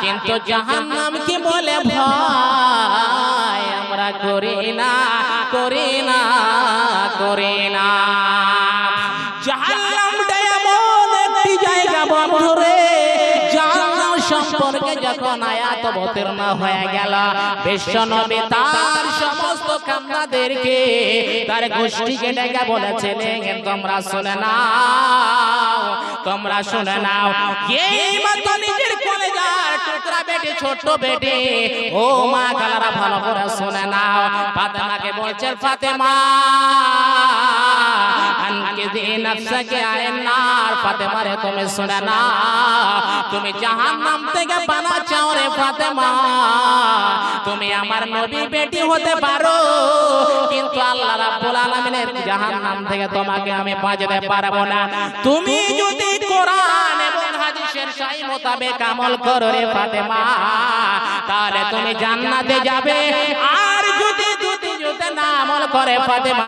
কিন্তু জাহান্নামকে বলে ভয় আমরা করি না করি না করি না। জাহান্নামটা এমন একটি জায়গা বন্ধুরে জাহান্নাম সম্পর্কে যখন আয়াত অবতীর্ণ হয়ে গেল তার সমস্ত তার গোষ্ঠীকে ডেকে বলেছিলেন তোমরা শুনে নাও তোমরা শুনে নাও এই টুকরা বেটে ছোট বেটে ও মা ভালো করে শুনে নাও। ফাতেমাকে বলছেন ফাতেমা তুমি শুনে না তুমি জাহান্নাম থেকে পানা চাও রে ফাতেমা। তুমি আমার নবী বেটি হতে পারো। কিন্তু আল্লাহ রাব্বুল আলামিনের জাহান্নাম থেকে তোমাকে আমি বাঁচাতে পারব না। তুমি যদি মোতাবেক আমল করো রে ফাতেমা। তাহলে তুমি জান্নাতে যাবে। আর যদি যদি যদি না আমল করে ফাতেমা